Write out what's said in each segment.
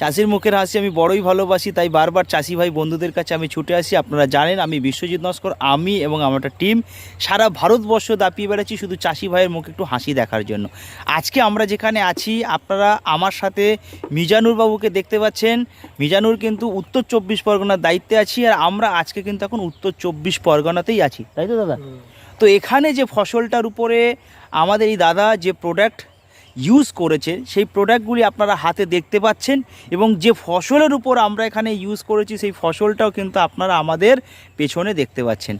চাষির মুখের হাসি আমি বড়ই ভালোবাসি তাই বারবার চাষি ভাই বন্ধুদের কাছে আমি ছুটে আসি। আপনারা জানেন আমি বিশ্বজিৎ নস্কর আমি এবং আমার একটা টিম সারা ভারতবর্ষ দাপিয়ে বেড়াচ্ছি শুধু চাষি ভাইয়ের মুখে একটু হাসি দেখার জন্য। আজকে আমরা যেখানে আছি আপনারা আমার সাথে মিজানুর বাবুকে দেখতে পাচ্ছেন। মিজানুর কিন্তু উত্তর চব্বিশ পরগনার দায়িত্বে আছি আর আমরা আজকে কিন্তু এখন উত্তর চব্বিশ পরগনাতেই আছি। তাই তো দাদা? তো এখানে যে ফসলটার উপরে আমাদের এই দাদা যে প্রোডাক্ট ইউজ করেছে সেই প্রোডাক্টগুলি আপনারা হাতে দেখতে পাচ্ছেন এবং যে ফসলের উপর আমরা এখানে ইউজ করেছি, সেই ফসলটাও কিন্তু আপনারা আমাদের পেছনে দেখতে পাচ্ছেন।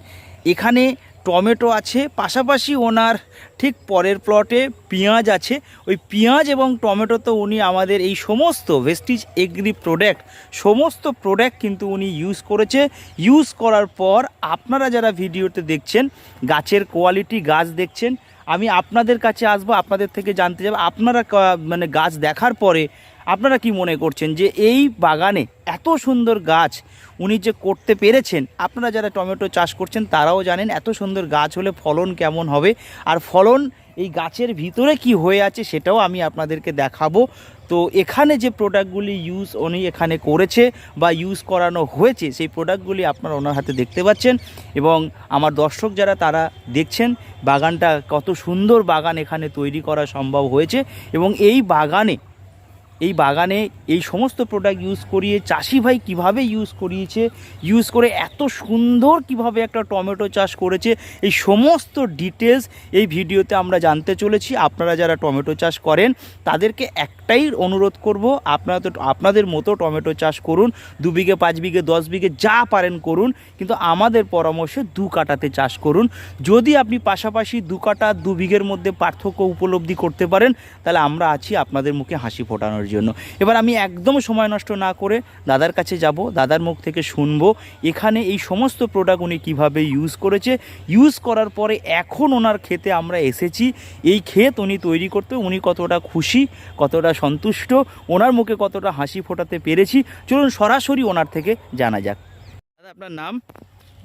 এখানে টমেটো আছে, পাশাপাশি ওনার ঠিক পরের প্লটে পেঁয়াজ আছে। ওই পেঁয়াজ এবং টমেটো তো উনি আমাদের এই সমস্ত ভেস্টিজ এগ্রি প্রোডাক্ট সমস্ত প্রোডাক্ট কিন্তু উনি ইউজ করেছে। ইউজ করার পর আপনারা যারা ভিডিওতে দেখছেন, গাছের কোয়ালিটি গাছ দেখছেন আমি আপনাদের কাছে আসব, আপনাদের থেকে জানতে যাব। আপনারা মানে গাছ দেখার পরে আপনারা কি মনে করছেন যে এই বাগানে এত সুন্দর গাছ উনি যে করতে পেরেছেন, আপনারা যারা টমেটো চাষ করছেন তারাও জানেন এত সুন্দর গাছ হলে ফলন কেমন হবে। আর ফলন এই গাছের ভিতরে কি হয়ে আছে সেটাও আমি আপনাদেরকে দেখাবো। তো এখানে যে প্রোডাক্টগুলি ইউজ উনি এখানে করেছে বা ইউজ করানো হয়েছে, সেই প্রোডাক্টগুলি আপনারা ওনার হাতে দেখতে পাচ্ছেন এবং আমার দর্শক যারা তারা দেখছেন, বাগানটা কত সুন্দর বাগান এখানে তৈরি করা সম্ভব হয়েছে এবং এই বাগানে এই বাগানে এই সমস্ত প্রোডাক্ট ইউজ করিয়ে চাষি ভাই কীভাবে ইউজ করিয়েছে ইউজ করে এত সুন্দর কীভাবে একটা টমেটো চাষ করেছে, এই সমস্ত ডিটেলস এই ভিডিওতে আমরা জানতে চলেছি। আপনারা যারা টমেটো চাষ করেন, তাদেরকে একটাই অনুরোধ করব, আপনারা তো আপনাদের মতো টমেটো চাষ করুন, দু বিঘে, পাঁচ বিঘে, দশ বিঘে, যা পারেন করুন, কিন্তু আমাদের পরামর্শে দু কাটাতে চাষ করুন। যদি আপনি পাশাপাশি দু কাটা, দু বিঘের মধ্যে পার্থক্য উপলব্ধি করতে পারেন, তাহলে আমরা আছি আপনাদের মুখে হাসি ফোটানোর জন্য। এবার আমি একদম সময় নষ্ট না করে দাদার কাছে যাব, দাদার মুখ থেকে শুনব এখানে এই সমস্ত প্রোডাক্ট উনি কীভাবে ইউজ করেছে। ইউজ করার পরে এখন ওনার খেতে আমরা এসেছি। এই ক্ষেত উনি তৈরি করতে, উনি কতটা খুশি, কতটা সন্তুষ্ট, ওনার মুখে কতটা হাসি ফোটাতে পেরেছি। চলুন সরাসরি ওনার থেকে জানা যাক। দাদা, আপনার নাম?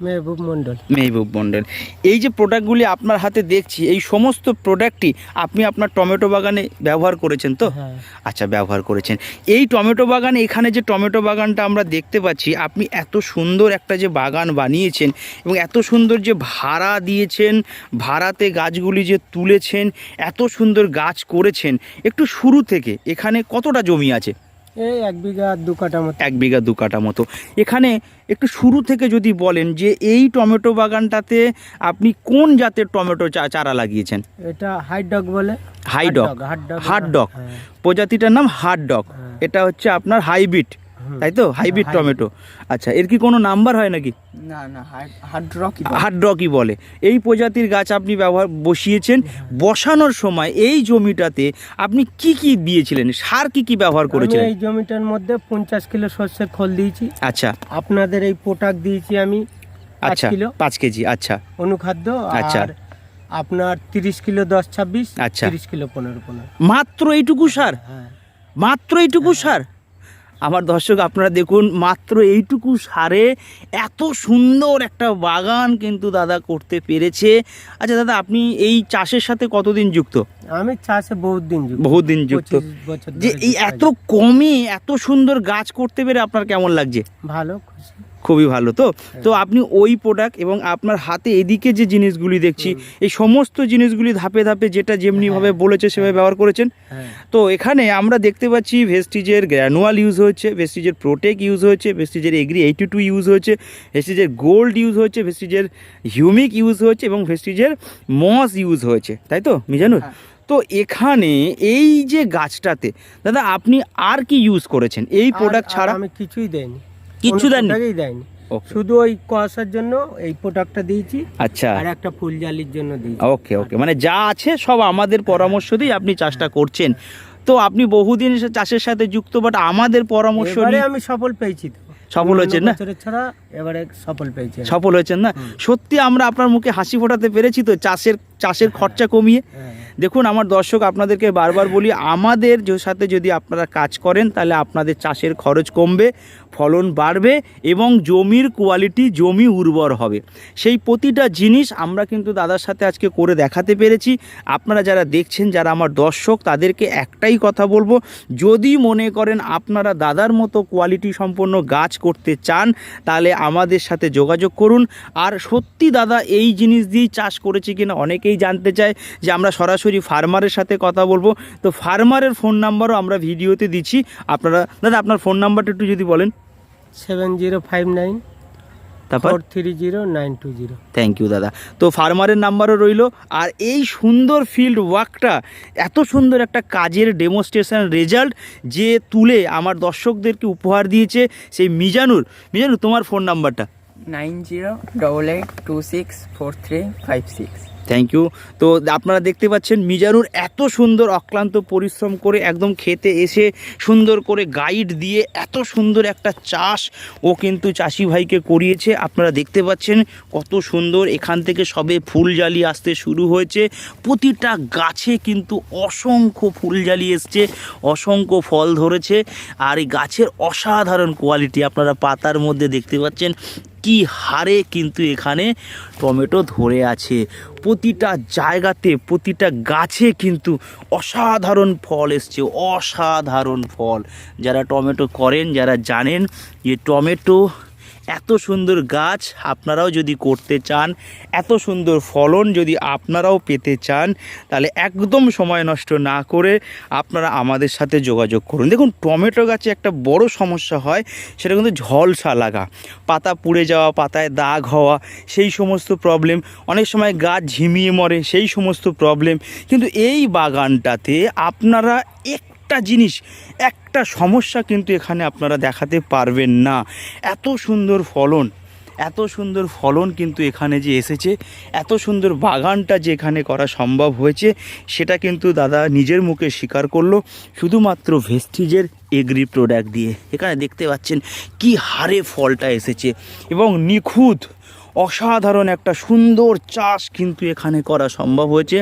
মেহবুব মন্ডল মেহবুব মন্ডল এই যে প্রোডাক্টগুলি আপনার হাতে দেখছি এই সমস্ত প্রোডাক্টই আপনি আপনার টমেটো বাগানে ব্যবহার করেছেন তো? হ্যাঁ। আচ্ছা ব্যবহার করেছেন। এই টমেটো বাগানে এখানে যে টমেটো বাগানটা আমরা দেখতে পাচ্ছি আপনি এত সুন্দর একটা যে বাগান বানিয়েছেন এবং এত সুন্দর যে ভাড়া দিয়েছেন ভাড়াতে গাছগুলি যে তুলেছেন এত সুন্দর গাছ করেছেন একটু শুরু থেকে এখানে কতটা জমি আছে? এই এক বিঘা দু কাটা মতো। এক বিঘা দু কাটা মতো। এখানে একটু শুরু থেকে যদি বলেন যে এই টমেটো বাগানটাতে আপনি কোন জাতের টমেটো চারা লাগিয়েছেন? এটা হাইডক ডগ বলে। হাই ডগ। হাট ডগ। হাট ডগ। হ্যাঁ, প্রজাতিটার নাম হাট ডগ। হ্যাঁ। এটা হচ্ছে আপনার হাইব্রিড। তাই তো? Hybrid tomato. আচ্ছা এর কি কোনো নাম্বার হয় নাকি? না না রকি হাট বলে। এই প্রজাতির গাছ আপনি ব্যবহার বসিয়েছেন। বসানোর সময় এই জমিটাতে আপনি কি কি দিয়েছিলেন? সার কি কি ব্যবহার আমি করেছিলেন? এই জমিটার মধ্যে পঞ্চাশ কিলো সর্ষের খোল দিয়েছি। আচ্ছা। আপনাদের এই পোটাক দিয়েছি আমি আচ্ছা কিলো। পাঁচ কেজি আচ্ছা। অনুখাদ্য আচ্ছা। আর আপনার তিরিশ কিলো দশ ছাব্বিশ আচ্ছা। তিরিশ কিলো পনেরো পনেরো। মাত্র এইটুকু সার? হ্যাঁ। মাত্র এইটুকু সার? আমার দর্শক আপনারা দেখুন মাত্র এইটুকু সারে এত সুন্দর একটা বাগান কিন্তু দাদা করতে পেরেছে। আচ্ছা দাদা আপনি এই চাষের সাথে কতদিন যুক্ত? আমি চাষে বহুত দিন যুক্ত। বহুদিন যুক্ত। যে এই এত কমে এত সুন্দর গাছ করতে পেরে আপনার কেমন লাগছে? ভালো খুশি। খুবই ভালো। তো তো আপনি ওই প্রোডাক্ট এবং আপনার হাতে এদিকে যে জিনিসগুলি দেখছি এই সমস্ত জিনিসগুলি ধাপে ধাপে যেটা যেমনিভাবে বলেছে সেভাবে ব্যবহার করেছেন। হ্যাঁ। তো এখানে আমরা দেখতে পাচ্ছি ভেস্টিজের গ্র্যানুয়াল ইউজ হয়েছে ভেস্টিজের প্রোটেক ইউজ হয়েছে ভেস্টিজের এগ্রি এইটি টু ইউজ হয়েছে ভেস্টিজের গোল্ড ইউজ হয়েছে ভেস্টিজের হিউমিক ইউজ হয়েছে এবং ভেস্টিজের মস ইউজ হয়েছে। তাই তো মিজানুর তো এখানে এই যে গাছটাতে দাদা আপনি আর কি ইউজ করেছেন? এই প্রোডাক্ট ছাড়া আমি কিছুই দেয়নি কিচ্ছু দেননি? product-ই দেয়নি। শুধু ওই কুয়াশার জন্য এই প্রোডাক্টটা দিয়েছি। আচ্ছা। আর একটা ফুল জালির জন্য দিয়েছি। ওকে ওকে মানে যা আছে সব আমাদের পরামর্শ দিয়ে আপনি চাষটা করছেন। তো আপনি বহুদিন চাষের সাথে যুক্ত বাট আমাদের পরামর্শ নিয়ে আমি সফল পেয়েছি তো। সফল হয়েছেন না? ছাড়া এবারে সফল পেয়েছি সফল হয়েছেন না? সত্যি আমরা আপনার মুখে হাসি ফোটাতে পেরেছি তো চাষের চাষের খরচা কমিয়ে। হ্যাঁ। দেখুন আমার দর্শক আপনাদেরকে বারবার বলি আমাদের সাথে যদি আপনারা কাজ করেন তাহলে আপনাদের চাষের খরচ কমবে। ফলন বাড়বে এবং জমির কোয়ালিটি জমি উর্বর হবে। সেই প্রতিটা জিনিস আমরা কিন্তু দাদার সাথে আজকে করে দেখাতে পেরেছি। আপনারা যারা দেখছেন, যারা আমার দর্শক, তাদেরকে একটাই কথা বলব, যদি মনে করেন আপনারা দাদার মতো কোয়ালিটি সম্পন্ন গাছ করতে চান, তাহলে আমাদের সাথে যোগাযোগ করুন। আর সত্যি দাদা, এই জিনিস দিয়েই চাষ করেছে কিনা অনেকেই জানতে চায় যে আমরা সরাসরি ফার্মারের সাথে কথা বলব। তো ফার্মারের ফোন নাম্বারও আমরা ভিডিওতে দিচ্ছি। আপনারা, দাদা, আপনার ফোন নাম্বারটা একটু যদি বলেন। সেভেন জিরো ফাইভ নাইন তারপর? Three zero nine two zero thank you দাদা। তো ফার্মারের নাম্বারও রইল। আর এই সুন্দর ফিল্ড ওয়ার্কটা এত সুন্দর একটা কাজের ডেমনস্ট্রেশন রেজাল্ট যে তুলে আমার দর্শকদেরকে উপহার দিয়েছে সেই মিজানুর। মিজানুর তোমার ফোন নাম্বারটা nine zero double eight two six four three five six thank you তো আপনারা দেখতে পাচ্ছেন মিজানুর এত সুন্দর অক্লান্ত পরিশ্রম করে একদম খেতে এসে সুন্দর করে গাইড দিয়ে এত সুন্দর একটা চাষ ও কিন্তু চাষি ভাইকে করিয়েছে। আপনারা দেখতে পাচ্ছেন কত সুন্দর এখান থেকে সবে ফুল জালি আসতে শুরু হয়েছে। প্রতিটা গাছে কিন্তু অসংখ্য ফুল জালি এসছে, অসংখ্য ফল ধরেছে। আর এই গাছের অসাধারণ কোয়ালিটি আপনারা পাতার মধ্যে দেখতে পাচ্ছেন। কি হারে কিন্তু এখানে টমেটো ধরে আছে। প্রতিটা জায়গাতে, প্রতিটা গাছে কিন্তু অসাধারণ ফল এসছে, অসাধারণ ফল। যারা টমেটো করেন, যারা জানেন যে টমেটো এত সুন্দর গাছ আপনারাও যদি করতে চান, এত সুন্দর ফলন যদি আপনারাও পেতে চান, তাহলে একদম সময় নষ্ট না করে আপনারা আমাদের সাথে যোগাযোগ করুন। দেখুন, টমেটো গাছে একটা বড় সমস্যা হয়, সেটা কিন্তু ঝলসা লাগা। পাতা পুড়ে যাওয়া, পাতায় দাগ হওয়া, সেই সমস্ত প্রবলেম অনেক সময় গাছ ঝিমিয়ে মরে, সেই সমস্ত প্রবলেম কিন্তু এই বাগানটাতে আপনারা একটা জিনিস, একটা সমস্যা কিন্তু এখানে আপনারা দেখাতে পারবেন না। এত সুন্দর ফলন, এত সুন্দর ফলন কিন্তু এখানে যে এসেছে, এত সুন্দর বাগানটা যে এখানে করা সম্ভব হয়েছে, সেটা কিন্তু দাদা নিজের মুখে স্বীকার করল, শুধুমাত্র ভেস্টিজের এগ্রি প্রোডাক্ট দিয়ে। এখানে দেখতে পাচ্ছেন কি হারে ফলটা এসেছে এবং নিখুঁত অসাধারণ একটা সুন্দর চাষ কিন্তু এখানে করা সম্ভব হয়েছে।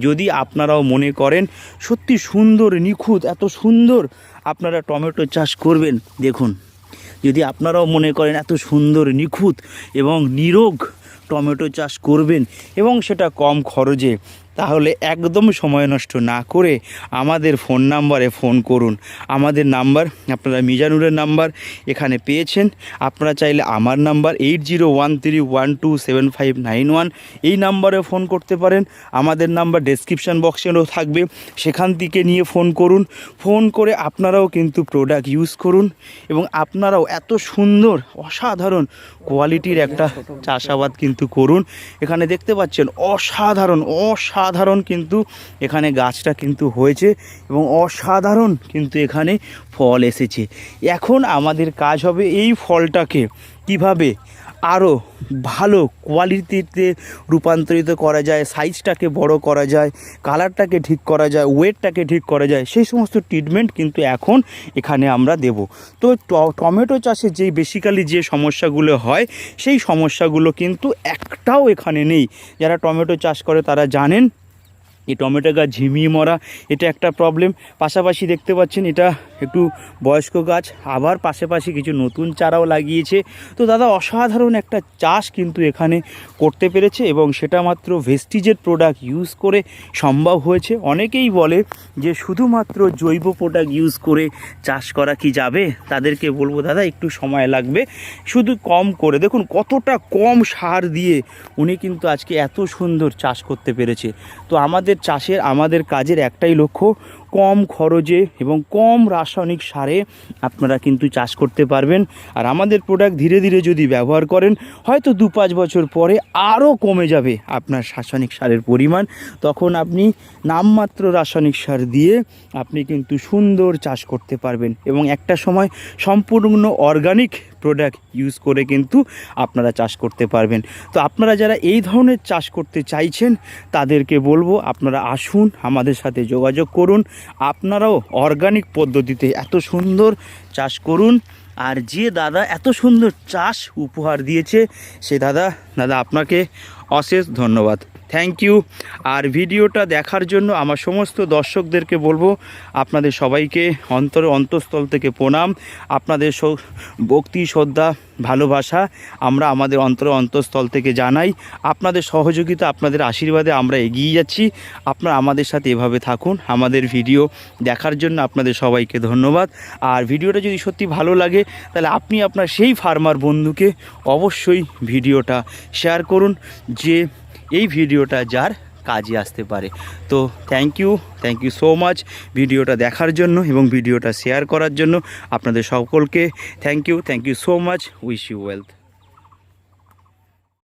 যদি আপনারাও মনে করেন, সত্যি সুন্দর, নিখুঁত, এত সুন্দর আপনারা টমেটো চাষ করবেন, দেখুন। যদি আপনারাও মনে করেন, এত সুন্দর, নিখুঁত এবং নিরোগ টমেটো চাষ করবেন এবং সেটা কম খরচে তাহলে একদম সময় নষ্ট না করে আমাদের ফোন নাম্বারে ফোন করুন। আমাদের নাম্বার, আপনারা মিজানুরের নাম্বার এখানে পেয়েছেন। আপনারা চাইলে আমার number eight zero one three one two seven five nine one এই নাম্বারে ফোন করতে পারেন। আমাদের নাম্বার ডেসক্রিপশান বক্সেরও থাকবে। সেখান থেকে নিয়ে ফোন করুন। ফোন করে আপনারাও কিন্তু প্রোডাক্ট ইউজ করুন এবং আপনারাও এত সুন্দর, অসাধারণ কোয়ালিটির একটা চাষাবাদ কিন্তু করুন। এখানে দেখতে পাচ্ছেন, অসাধারণ অসাধারণ কিন্তু এখানে গাছটা কিন্তু হয়েছে এবং অসাধারণ কিন্তু এখানে ফল এসেছে। এখন আমাদের কাজ হবে এই ফলটাকে কীভাবে আরও ভালো কোয়ালিটিতে রূপান্তরিত করা যায়, সাইজটাকে বড় করা যায়, কালারটাকে ঠিক করা যায়, ওয়েটটাকে ঠিক করা যায়, সেই সমস্ত ট্রিটমেন্ট কিন্তু এখন এখানে আমরা দেব। তো টমেটো চাষে যেই বেসিক্যালি যে সমস্যাগুলো হয়, সেই সমস্যাগুলো কিন্তু একটাও এখানে নেই। যারা টমেটো চাষ করে তারা জানেন এই টমেটো গাছ, ঝিমিয়ে মরা, এটা একটা প্রবলেম পাশাপাশি দেখতে পাচ্ছেন, এটা একটু বয়স্ক গাছ, আবার পাশাপাশি কিছু নতুন চারাও লাগিয়েছে। তো দাদা, অসাধারণ একটা চাষ কিন্তু এখানে করতে পেরেছে এবং সেটা মাত্র ভেস্টিজের প্রোডাক্ট ইউজ করে সম্ভব হয়েছে। অনেকেই বলে যে শুধুমাত্র জৈব প্রোডাক্ট ইউজ করে চাষ করা কি যাবে? তাদেরকে বলব, দাদা, একটু সময় লাগবে। শুধু কম করে। দেখুন, কতটা কম সার দিয়ে উনি কিন্তু আজকে এত সুন্দর চাষ করতে পেরেছে। তো আমাদের চাষের আমাদের কাজের একটাই লক্ষ্য কম খরচে এবং কম রাসায়নিক সারে আপনারা কিন্তু চাষ করতে পারবেন। আর আমাদের প্রোডাক্ট ধীরে ধীরে যদি ব্যবহার করেন, হয়তো দু পাঁচ বছর পরে আরও কমে যাবে আপনার রাসায়নিক সারের পরিমাণ। তখন আপনি নামমাত্র রাসায়নিক সার দিয়ে আপনি কিন্তু সুন্দর চাষ করতে পারবেন এবং একটা সময় সম্পূর্ণ অর্গানিক প্রোডাক্ট ইউজ করে কিন্তু আপনারা চাষ করতে পারবেন। তো আপনারা যারা এই ধরনের চাষ করতে চাইছেন, তাদেরকে বলব আপনারা আসুন, আমাদের সাথে যোগাযোগ করুন। আপনারাও অর্গানিক পদ্ধতিতে এত সুন্দর চাষ করুন। আর যে দাদা এত সুন্দর চাষ উপহার দিয়েছে, সে দাদা দাদা আপনাকে অশেষ ধন্যবাদ। থ্যাংক ইউ আর ভিডিওটা দেখার জন্য আমার সমস্ত দর্শকদেরকে বলব, আপনাদের সবাইকে অন্তর অন্তঃস্থল থেকে প্রণাম। আপনাদের ভক্তি, শ্রদ্ধা, ভালোবাসা আমরা আমাদের অন্তর অন্তঃস্থল থেকে জানাই। আপনাদের সহযোগিতা, আপনাদের আশীর্বাদে আমরা এগিয়ে যাচ্ছি। আপনারা আমাদের সাথে এভাবে থাকুন। আমাদের ভিডিও দেখার জন্য আপনাদের সবাইকে ধন্যবাদ। আর ভিডিওটা যদি সত্যি ভালো লাগে, তাহলে আপনি আপনার সেই ফার্মার বন্ধুকে অবশ্যই ভিডিওটা শেয়ার করুন। যে এই ভিডিওটা যার কাজে আসতে পারে। তো thank you thank you so much ভিডিওটা দেখার জন্য এবং ভিডিওটা শেয়ার করার জন্য। আপনাদের সকলকে thank you thank you so much wish you wealth